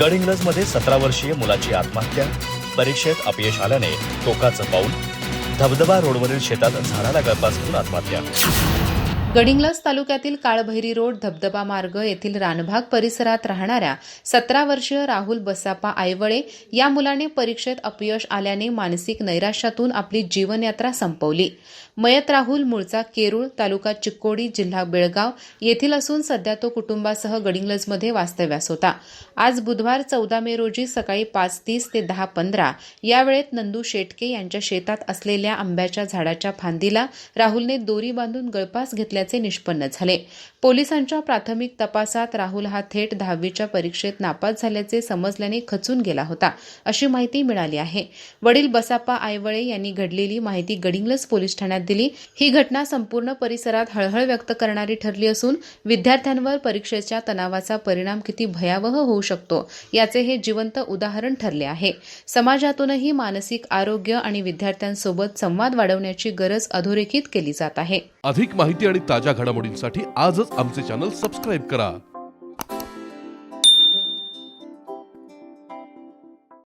गडहिंग्लजमध्ये सतरा वर्षीय मुलाची आत्महत्या परीक्षेत अपयश आल्याने टोकाचं पाऊल धबधबा रोडवरील शेतात झाडाला गळपासून घेऊन आत्महत्या. गडिंग्लज तालुक्यातील काळभैरी रोड धबधबा मार्ग येथील रानभाग परिसरात राहणाऱ्या सतरा वर्षीय राहुल बसापा आयवळे या मुलाने परीक्षेत अपयश आल्याने मानसिक नैराश्यातून आपली जीवनयात्रा संपवली. मयत राहुल मूळचा केरूळ तालुका चिक्कोडी जिल्हा बेळगाव येथील असून सध्या तो कुटुंबासह गडिंग्लजमध्ये वास्तव्यास होता. आज बुधवार चौदा मे रोजी सकाळी पाच तीस ते दहा पंधरा या वेळेत नंदू शेटके यांच्या शेतात असलेल्या आंब्याच्या झाडाच्या फांदीला राहुलने दोरी बांधून गळपास असल्याचे निष्पन्न झाले. पोलिसांच्या प्राथमिक तपासात राहुल हा थेट दहावीच्या परीक्षेत नापास झाल्याचे समजल्याने खचून गेला होता अशी माहिती मिळाली आहे. वडील बसाप्पा आयवळे यांनी घडलेली माहिती गडिंग्लज पोलीस ठाण्यात दिली. ही घटना संपूर्ण परिसरात हळहळ व्यक्त करणारी ठरली असून विद्यार्थ्यांवर परीक्षेच्या तणावाचा परिणाम किती भयावह होऊ शकतो याचे हे जिवंत उदाहरण ठरले आहे. समाजातूनही मानसिक आरोग्य आणि विद्यार्थ्यांसोबत संवाद वाढवण्याची गरज अधोरेखित केली जात आहे. अधिक माहिती आणि ताज्या घडामोडींसाठी आजच आमचे चॅनल सबस्क्राईब करा.